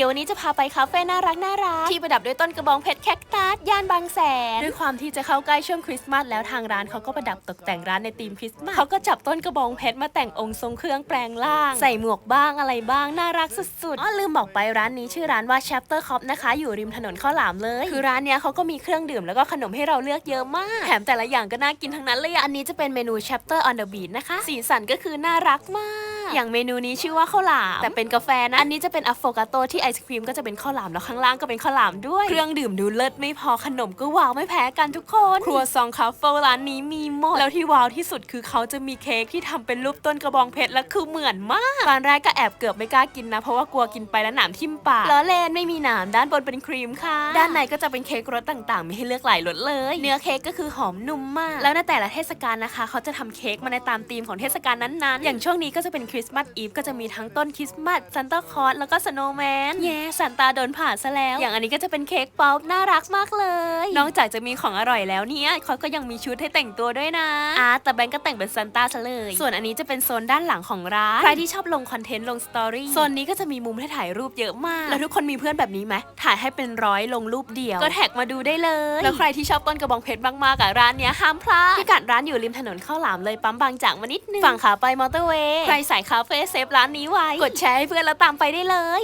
ดี๋ยววันนี้จะพาไปคาเฟ่น่ารักน่ารักที่ประดับด้วยต้นกระบองเพชรแคคตัสย่านบางแสนด้วยความที่จะเข้าใกล้ช่วงคริสต์มาสแล้วทางร้านเขาก็ประดับตกแต่งร้านในธีมคริสต์มาสเขาก็จับต้นกระบองเพชรมาแต่งองค์ทรงเครื่องแปลงร่าง ใส่หมวกบ้างอะไรบ้างน่ารักสุดๆอ๋อลืมบอกไปร้านนี้ชื่อร้านว่า Chapter Cop นะคะอยู่ริมถนนข้าวหลามเลย คือร้านเนี้ยเขาก็มีเครื่องดื่มแล้วก็ขนมให้เราเลือกเยอะมากแถมแต่ละอย่างก็น่ากินทั้งนั้นเลยอะอันนี้จะเป็นเมนู Chapter on the Beach นะคะ สีสันก็คือน่ารักมาก อย่างเมนูนี้ชื่อว่าข้าวหลามแต่เป็นกาแฟนะ อันนี้จะเป็นอะโฟกาโตที่ไอศครีมก็จะเป็นข้าวหลามแล้วข้างล่างก็เป็นข้าวหลามด้วย เครื่องดื่มดูเลิศไม่พอขนมก็ว้าวไม่แพ้กันทุกคน ครัวซองคาเฟ่ร้านนี้มีหมด แล้วที่ว้าวที่สุดคือเขาจะมีเค้กที่ทำเป็นรูปต้นกระบองเพชรและคือเหมือนมากตอนแรกก็แอบเกือบไม่กล้ากินนะ เพราะว่ากลัวกินไปแล้วหนามทิ่มปากล้อเล่นไม่มีหนามด้านบนเป็นครีมค่ะ ด้านในก็จะเป็นเค้กรสต่างๆ มีให้เลือกหลายรสเลย เนื้อเค้กก็คือหอมนุ่มมาก แล้วในแต่ละเทศกาลนะคะ เขาจะทำเค้กมาในตามธีมของเทศกาลนั้นๆ อย่างช่วงนี้ก็จะเป็นคริสต์มาสอีฟก็จะมีทั้งต้นคริสต์มาสซันตาคลอสแล้วก็สโนว์แมนเย้ซันตาโดนผ่าซะแล้ว อย่างอันนี้ก็จะเป็นเค้กป๊อปน่ารักมากเลย นอกจากจะมีของอร่อยแล้วเนี่ยเขาก็ยังมีชุดให้แต่งตัวด้วยนะอ่าแต่แบงก์ก็แต่งเป็นซันตาซะเลย ส่วนอันนี้จะเป็นโซนด้านหลังของร้านใครที่ชอบลงคอนเทนต์ลงสตอรี่โซนนี้ก็จะมีมุมให้ถ่ายรูปเยอะมาก แล้วทุกคนมีเพื่อนแบบนี้ไหมถ่ายให้เป็นร้อยลงรูปเดียว ก็แท็กมาดูได้เลย แล้วใครที่ชอบต้นกระบองเพชรมากๆอะร้านเนี้ยห้ามพลาดพิกัดร้านอยู่ริมถนนข้าวหลามเลยปั๊มบางจากมานิดนึงฝั่งขาไปมอเตอร์เวย์ใครสายคาเฟ่เซฟร้านนี้ไว้ กดแชร์ให้เพื่อนแล้วตามไปได้เลย